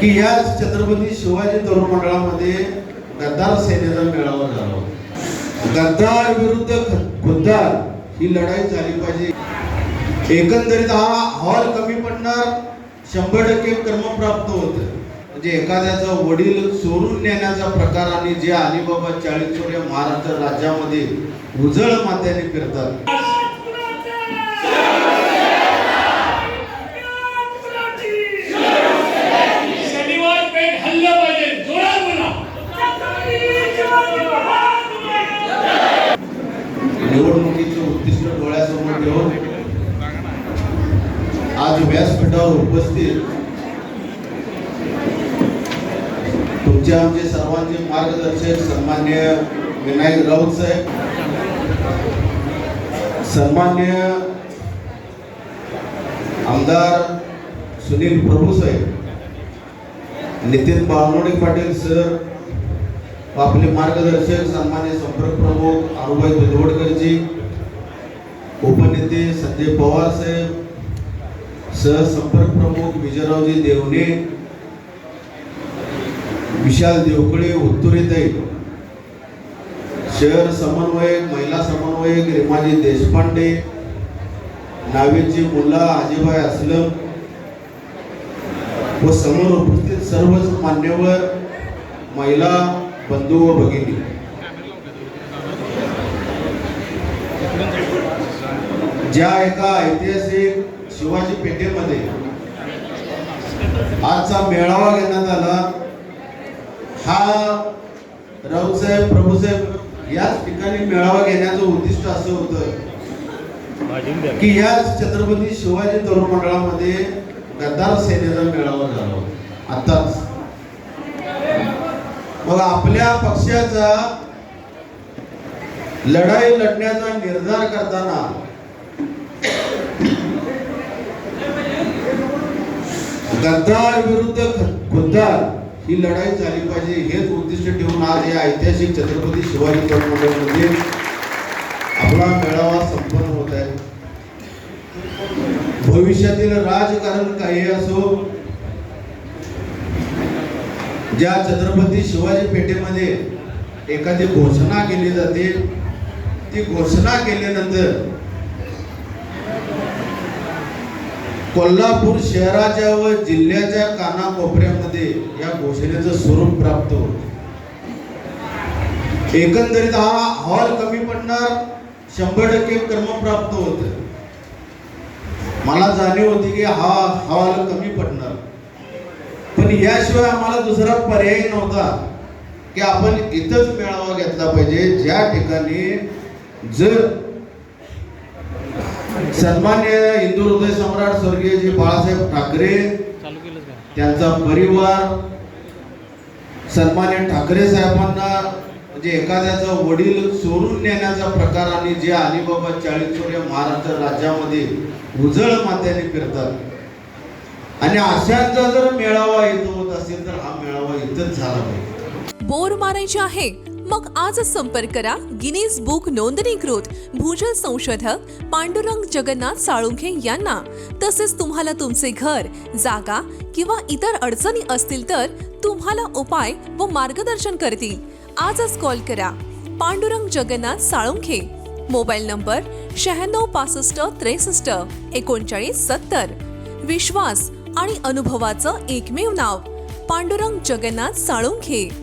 की या छत्रपती शिवाजी तरुण मंडळामध्ये गद्दार सेनेचा मेळावा झाला गद्दार विरुद्ध खुद्दार ही लढाई झाली पाहिजे. एकंदरीत हा हॉल कमी पडणार शंभर टक्के क्रमप्राप्त होत. म्हणजे एखाद्याचा वडील चोरून नेण्याचा प्रकार आणि जे अलिबाबा चाळीस चोर महाराष्ट्र राज्यामध्ये उजळ मात्याने फिरतात. निवडणुकीचे उद्दिष्ट डोळ्यासमोर ठेवून आज व्यासपीठावर उपस्थित तुमचे आमचे सर्वांचे मार्गदर्शक सन्मान्य विनायक राऊत साहेब सन्मान्य आमदार सुनील प्रभू साहेब नितीन बावनोडे पाटील सर व आपले मार्गदर्शक सन्मान्य संपर्क प्रमुख आरुभाई दुधवडकरजी उपनेते संजय पवार साहेब सहसंपर्क प्रमुख विजयरावजी देवणे विशाल देवकळे उत्तुरेताई शहर समन्वयक महिला समन्वयक रेमाजी देशपांडे नावेची मुल्ला आजीबाई असलम व समोर उपस्थित सर्वच मान्यवर महिला बंधू व भगिनी ज्या एका ऐतिहासिक शिवाजी पेठेमध्ये आजचा मेळावा घेण्यात आला हा राऊतसाहेब प्रभूसाहेब याच ठिकाणी मेळावा घेण्याचं उद्दिष्ट असं होतं की या छत्रपती शिवाजी तरुण मंडळामध्ये गद्दार सेनेचा मेळावा झाला होता आताच मग आपल्या पक्षाचा लढाई लढण्याचा निर्धार करताना गद्दार विरुद्ध खुद्दार ही लढाई झाली पाहिजे हेच उद्दिष्ट ठेवून आज या ऐतिहासिक छत्रपती शिवाजी तरुण आपला मेळावा संपन्न होत आहे. भविष्यातील राजकारण काही असो ज्या छत्रपती शिवाजी पेठेमध्ये एखादी घोषणा केली जाते ती घोषणा केल्यानंतर कोल्हापूर शहराच्या व जिल्ह्याच्या कानाकोपऱ्यामध्ये या घोषणेचं स्वरूप प्राप्त होत. एकंदरीत हा हॉल कमी पडणार शंभर टक्के क्रमप्राप्त होत. मला जाणीव होती की हा हॉल कमी पडणार. पण याशिवाय आम्हाला दुसरा पर्याय नव्हता की आपण इथंच मेळावा घेतला पाहिजे. ज्या ठिकाणी जर सन्मान्य हिंदू हृदय सम्राट स्वर्गीय जी बाळासाहेब ठाकरे त्यांचा परिवार सन्मान्य ठाकरे साहेबांना म्हणजे एखाद्याचा वडील चोरून नेण्याचा प्रकार आणि जे अलिबाबा चाळीस चोर महाराष्ट्र राज्यामध्ये उजळ मात्याने फिरतात. आणि अशांचा जर मेळावा येतो होत असेल तर हा मेळावा इथंच झाला पाहिजे. बोर मारायचे आहे? मग आजच संपर्क करा गिनीज बुक नोंदणीकृत भूजल संशोधक पांडुरंग जगन्नाथ साळुंखे यांना. तसेच तुम्हाला तुमचे घर जागा किंवा इतर अडचणी असतील तर तुम्हाला उपाय व मार्गदर्शन करतील. आजच कॉल करा पांडुरंग जगन्नाथ साळुंखे. मोबाईल नंबर शहाण्णव पासष्ट त्रेसष्ट एकोणचाळीस सत्तर. विश्वास आणि अनुभवाचं एकमेव नाव. पांडुरंग जगन्नाथ साळुंखे.